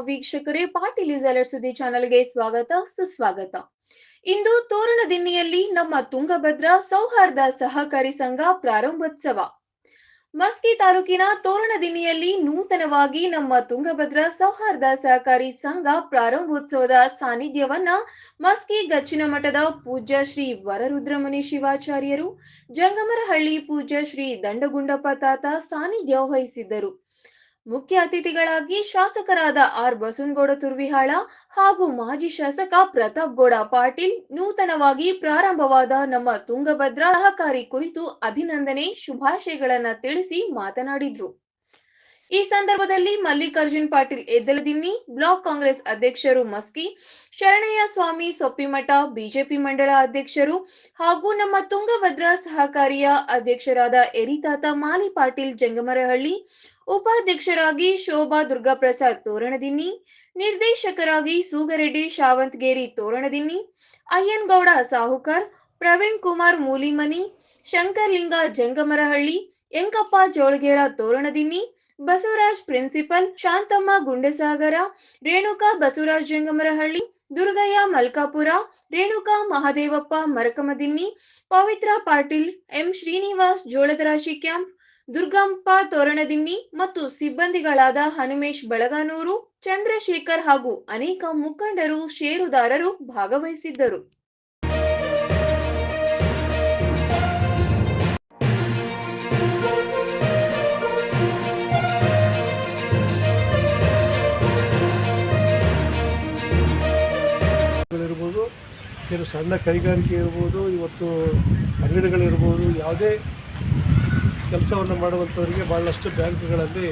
ವೀಕ್ಷಕರೇ, ಪಾಟೀಲ್ ನ್ಯೂಸ್ ಸುದ್ದಿ ಚಾನೆಲ್ಗೆ ಸ್ವಾಗತ, ಸುಸ್ವಾಗತ. ಇಂದು ತೋರಣದಿನ್ನಿಯಲ್ಲಿ ನಮ್ಮ ತುಂಗಭದ್ರಾ ಸೌಹಾರ್ದ ಸಹಕಾರಿ ಸಂಘ ಪ್ರಾರಂಭೋತ್ಸವ. ಮಸ್ಕಿ ತಾಲೂಕಿನ ತೋರಣದಿನ್ನಿಯಲ್ಲಿ ನೂತನವಾಗಿ ನಮ್ಮ ತುಂಗಭದ್ರಾ ಸೌಹಾರ್ದ ಸಹಕಾರಿ ಸಂಘ ಪ್ರಾರಂಭೋತ್ಸವದ ಸಾನ್ನಿಧ್ಯವನ್ನ ಮಸ್ಕಿ ಗಚ್ಚಿನ ಮಠದ ಪೂಜ್ಯ ಶ್ರೀ ವರರುದ್ರಮುನಿ ಶಿವಾಚಾರ್ಯರು, ಜಂಗಮರಹಳ್ಳಿ ಪೂಜ್ಯ ಶ್ರೀ ದಂಡಗುಂಡಪ್ಪ ತಾತ ಸಾನ್ನಿಧ್ಯ ವಹಿಸಿದ್ದರು. ಮುಖ್ಯ ಅತಿಥಿಗಳಾಗಿ ಶಾಸಕರಾದ ಆರ್ ಬಸನಗೌಡ ತುರ್ವಿಹಾಳ ಹಾಗೂ ಮಾಜಿ ಶಾಸಕ ಪ್ರತಾಪ್ ಗೌಡ ಪಾಟೀಲ್ ನೂತನವಾಗಿ ಪ್ರಾರಂಭವಾದ ನಮ್ಮ ತುಂಗಭದ್ರಾ ಸಹಕಾರಿ ಕುರಿತು ಅಭಿನಂದನೆ, ಶುಭಾಶಯಗಳನ್ನ ತಿಳಿಸಿ ಮಾತನಾಡಿದ್ರು. ಈ ಸಂದರ್ಭದಲ್ಲಿ ಮಲ್ಲಿಕಾರ್ಜುನ್ ಪಾಟೀಲ್ ಎದ್ದಲದಿನ್ನಿ ಬ್ಲಾಕ್ ಕಾಂಗ್ರೆಸ್ ಅಧ್ಯಕ್ಷರು ಮಸ್ಕಿ, ಶರಣಯ್ಯ ಸ್ವಾಮಿ ಸೊಪ್ಪಿಮಠ, ಬಿಜೆಪಿ ಮಂಡಳ ಅಧ್ಯಕ್ಷರು ಹಾಗೂ ನಮ್ಮ ತುಂಗಭದ್ರಾ ಸಹಕಾರಿಯ ಅಧ್ಯಕ್ಷರಾದ ಎರಿತಾತ ಮಾಲಿ ಪಾಟೀಲ್ ಜಂಗಮರಹಳ್ಳಿ, ಉಪಾಧ್ಯಕ್ಷರಾಗಿ ಶೋಭಾ ದುರ್ಗಾಪ್ರಸಾದ್ ತೋರಣದಿನ್ನಿ, ನಿರ್ದೇಶಕರಾಗಿ Sugareddy Shavantgeri Toranadinni Ayyangouda Sahukar, Praveen Kumar Mulimani Shankarlinga Jangamarahalli, Enkappa Jolager Toranadinni Basavaraj principal Shantamma Gundasagar, Renuka Basavaraj Jangamarahalli, Durgayya Malkapur, Renuka Mahadevappa Marakamadinni, Pavitra Patil M Srinivas Joladarashi camp Durgampa Toranadinni ಮತ್ತು ಸಿಬ್ಬಂದಿಗಳಾದ ಹನುಮೇಶ್ ಬಳಗಾನೂರು, ಚಂದ್ರಶೇಖರ್ ಹಾಗೂ ಅನೇಕ ಮುಖಂಡರು ಷೇರುದಾರರು ಭಾಗವಹಿಸಿದ್ದರು. ಇರ್ಬೋದು ಕೆಲವು ಸಣ್ಣ ಕೈಗಾರಿಕೆ ಇರ್ಬೋದು, ಇವತ್ತು ಅಂಗಡಿಗಳಿರ್ಬೋದು, ಯಾವುದೇ ಕೆಲಸವನ್ನು ಮಾಡುವಂಥವರಿಗೆ ಭಾಳಷ್ಟು ಬ್ಯಾಂಕ್ಗಳಲ್ಲಿ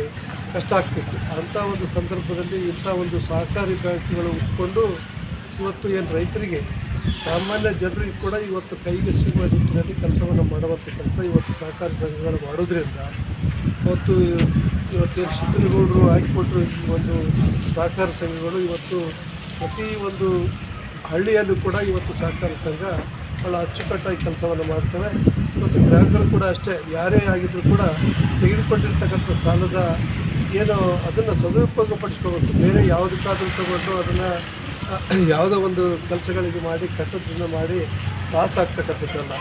ಕಷ್ಟ ಆಗ್ತಿತ್ತು. ಅಂಥ ಒಂದು ಸಂದರ್ಭದಲ್ಲಿ ಇಂಥ ಒಂದು ಸಹಕಾರಿ ಬ್ಯಾಂಕ್ಗಳು ಉಟ್ಕೊಂಡು ಇವತ್ತು ಏನು ರೈತರಿಗೆ ಸಾಮಾನ್ಯ ಜನರಿಗೆ ಕೂಡ ಇವತ್ತು ಕೈಗೆ ಸಿಗುವ ನಿಟ್ಟಿನಲ್ಲಿ ಕೆಲಸವನ್ನು ಮಾಡುವಂಥ ಕೆಲಸ ಇವತ್ತು ಸಹಕಾರಿ ಸಂಘಗಳು ಮಾಡೋದ್ರಿಂದ ಇವತ್ತು ಇವತ್ತೇನು ಸಿದ್ದನಗೌಡರು ಹಾಕಿಕೊಟ್ಟರು ಈ ಒಂದು ಸಹಕಾರ ಸಂಘಗಳು ಇವತ್ತು ಪ್ರತಿ ಒಂದು ಹಳ್ಳಿಯಲ್ಲೂ ಕೂಡ ಇವತ್ತು ಸಹಕಾರ ಸಂಘ ಭಾಳ ಅಚ್ಚುಕಟ್ಟಾಗಿ ಕೆಲಸವನ್ನು ಮಾಡ್ತವೆ. ಮತ್ತು ಗ್ರಾಹಕರು ಕೂಡ ಅಷ್ಟೇ, ಯಾರೇ ಆಗಿದ್ದರೂ ಕೂಡ ತೆಗೆದುಕೊಂಡಿರ್ತಕ್ಕಂಥ ಸಾಲದ ಏನು ಅದನ್ನು ಸದುಪಯೋಗಪಡಿಸ್ಕೋಬೇಕು ಬೇರೆ ಯಾವುದಕ್ಕಾದರೂ ತಗೊಂಡು ಅದನ್ನು ಯಾವುದೋ ಒಂದು ಕೆಲಸಗಳಿಗೆ ಮಾಡಿ ಕಟ್ಟದನ್ನು ಮಾಡಿ ಪಾಸ್ ಆಗ್ತಕ್ಕಂಥದ್ದಲ್ಲ.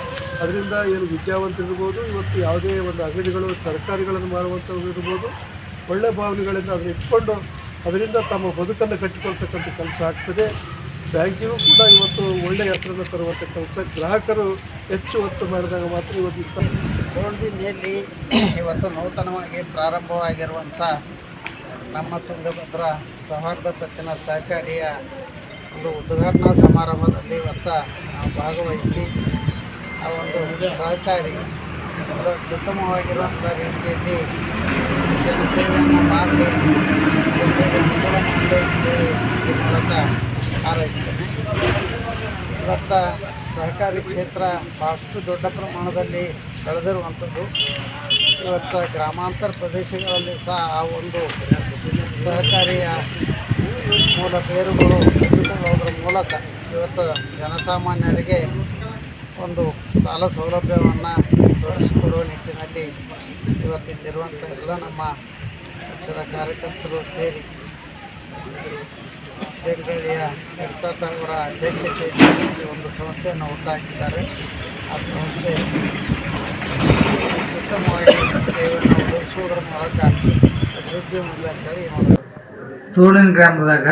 ಅದರಿಂದ ಏನು ವಿದ್ಯಾವಂತರಿರ್ಬೋದು, ಇವತ್ತು ಯಾವುದೇ ಒಂದು ಅಂಗಡಿಗಳು, ತರಕಾರಿಗಳನ್ನು ಮಾರುವಂಥವ್ರು ಇರ್ಬೋದು, ಒಳ್ಳೆ ಭಾವನೆಗಳಿಂದ ಅದನ್ನ ಇಟ್ಕೊಂಡು ಅದರಿಂದ ತಮ್ಮ ಬದುಕನ್ನು ಕಟ್ಟಿಕೊಳ್ತಕ್ಕಂಥ ಕೆಲಸ ಆಗ್ತದೆ. ಬ್ಯಾಂಕಿಗೂ ಕೂಡ ಇವತ್ತು ಒಳ್ಳೆಯ ಹೆಸರನ್ನು ತರುವಂಥ ಕೆಲಸ ಗ್ರಾಹಕರು ಹೆಚ್ಚು ಒತ್ತು ಮಾಡಿದಾಗ ಮಾತ್ರ ಇವತ್ತು ಇಂಥ ಇವತ್ತು ನೂತನವಾಗಿ ಪ್ರಾರಂಭವಾಗಿರುವಂಥ ನಮ್ಮ ತುಂಗಭದ್ರ ಸೌಹಾರ್ದ ಪತ್ತಿನ ಸಹಕಾರಿಯ ಒಂದು ಉದ್ಘಾಟನಾ ಸಮಾರಂಭದಲ್ಲಿ ಇವತ್ತು ನಾವು ಭಾಗವಹಿಸಿ ಆ ಒಂದು ಸಹಕಾರಿ ಅತ್ಯುತ್ತಮವಾಗಿರುವಂಥ ರೀತಿಯಲ್ಲಿ ಜನಸೇವೆಯನ್ನು ಮಾಡಲಿ ಜನರಿಗೆ ಅನುಕೂಲ ಈ ಮೂಲಕ ಹಾರೈಸ್ತೇನೆ ಇವತ್ತು ಸಹಕಾರಿ ಕ್ಷೇತ್ರ ಭಾಳಷ್ಟು ದೊಡ್ಡ ಪ್ರಮಾಣದಲ್ಲಿ ಬೆಳೆದಿರುವಂಥದ್ದು. ಇವತ್ತು ಗ್ರಾಮಾಂತರ ಪ್ರದೇಶಗಳಲ್ಲಿ ಸಹ ಆ ಒಂದು ಸಹಕಾರಿಯ ಮೂಲ ಬೇರುಗಳು ಅದರ ಮೂಲಕ ಇವತ್ತು ಜನಸಾಮಾನ್ಯರಿಗೆ ಒಂದು ಸಾಲ ಸೌಲಭ್ಯವನ್ನು ದೊರಕಿಸಿಕೊಡುವ ನಿಟ್ಟಿನಲ್ಲಿ ಇವತ್ತಿಲ್ಲಿರುವಂಥ ಎಲ್ಲ ನಮ್ಮ ಪಕ್ಷದ ಕಾರ್ಯಕರ್ತರು ಸೇರಿ ಬೆಂಗಳೂರಿಯ ಯಡ್ತಾತ ಅವರ ಅಧ್ಯಕ್ಷತೆಯಲ್ಲಿ ಒಂದು ಸಂಸ್ಥೆಯನ್ನು ಹುಟ್ಟಾಕಿದ್ದಾರೆ. ಆ ಸಂಸ್ಥೆ ಉತ್ತಮವಾಗಿ ಸೇವೆಯನ್ನು ಒದಗಿಸುವುದರ ಮೂಲಕ ಅಭಿವೃದ್ಧಿ ಮೂಲಕ ತೋಳಿನ ಗ್ರಾಮದಾಗ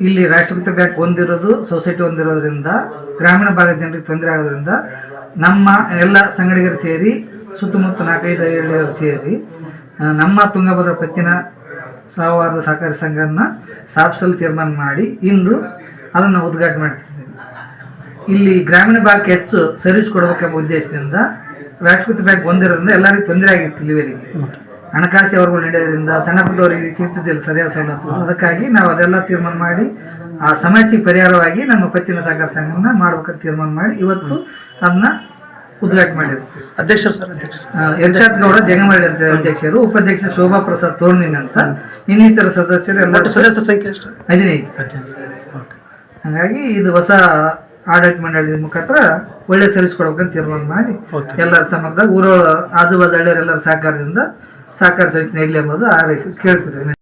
ಇಲ್ಲಿ ರಾಷ್ಟ್ರೀಕೃತ ಬ್ಯಾಂಕ್ ಹೊಂದಿರೋದು ಸೊಸೈಟಿ ಹೊಂದಿರೋದ್ರಿಂದ ಗ್ರಾಮೀಣ ಭಾಗದ ಜನರಿಗೆ ತೊಂದರೆ ಆಗೋದ್ರಿಂದ ನಮ್ಮ ಎಲ್ಲ ಸಂಗಡಿಗರು ಸೇರಿ ಸುತ್ತಮುತ್ತ ನಾಲ್ಕೈದು ಹಳ್ಳಿಯವರು ಸೇರಿ ನಮ್ಮ ತುಂಗಭದ್ರಾ ಪತ್ತಿನ ಸಹವಾರದ ಸಹಕಾರಿ ಸಂಘವನ್ನು ಸ್ಥಾಪಿಸಲು ತೀರ್ಮಾನ ಮಾಡಿ ಇಂದು ಅದನ್ನು ಉದ್ಘಾಟನೆ ಮಾಡ್ತಿದ್ದೇವೆ. ಇಲ್ಲಿ ಗ್ರಾಮೀಣ ಭಾಗಕ್ಕೆ ಹೆಚ್ಚು ಸರ್ವಿಸ್ ಕೊಡಬೇಕೆಂಬ ಉದ್ದೇಶದಿಂದ ರಾಷ್ಟ್ರಪತಿ ಬ್ಯಾಂಕ್ ಹೊಂದಿರೋದ್ರಿಂದ ಎಲ್ಲರಿಗೂ ತೊಂದರೆ ಆಗಿತ್ತು ಇಲ್ಲಿವರೆಗೆ ಹಣಕಾಸು ಅವರುಗಳು ನಡೆಯೋದ್ರಿಂದ ಸಣ್ಣ ಪುಟ್ಟವರಿಗೆ ಸಿಗ್ತಿದ್ದಿಲ್ಲ ಸರಿಯಾದ ಸವಲತ್ತು ಅದಕ್ಕಾಗಿ ನಾವು ಅದೆಲ್ಲ ತೀರ್ಮಾನ ಮಾಡಿ ಆ ಸಮಸ್ಯೆಗೆ ಪರಿಹಾರವಾಗಿ ನಮ್ಮ ಪತ್ತಿನ ಸಹಕಾರ ಸಂಘವನ್ನು ಮಾಡ್ಬೇಕಂತ ತೀರ್ಮಾನ ಮಾಡಿ ಇವತ್ತು ಅದನ್ನ ಉದ್ಘಾಟನೆ ಮಾಡಿದ್ರು ಅಧ್ಯಕ್ಷರು ಸರ್ ಅಧ್ಯಕ್ಷ ಯರ್ಕಾತ್ ಗೌಡ ಜಂಗಮಳ್ಳಿ ಅಧ್ಯಕ್ಷರು ಉಪಾಧ್ಯಕ್ಷ ಶೋಭಾ ಪ್ರಸಾದ್ ತೋರ್ನಿನ್ ಅಂತ. ಇನ್ನಿತರ ಸದಸ್ಯರು ಎಲ್ಲ ಸದಸ್ಯ ಸಂಖ್ಯೆ ಎಷ್ಟು? ಹದಿನೈದು. ಹಾಗಾಗಿ ಇದು ಹೊಸ ಆಡಳಿತ ಮಂಡಳಿ ಮುಖಾಂತರ ಒಳ್ಳೆ ಸರ್ವಿಸ್ ಕೊಡ್ಬೇಕಂತ ತೀರ್ಮಾನ ಮಾಡಿ ಎಲ್ಲರ ಸಮಗ್ರ ಊರ ಆಜುಬಾಜು ಹಳ್ಳಿಯರೆಲ್ಲರ ಸಹಕಾರದಿಂದ ಸಹಕಾರ ಸಂಸ್ಥೆ ನೀಡಲಿ ಎಂಬುದು ಆರೈಸಿ ಕೇಳ್ತಿದ್ದೇವೆ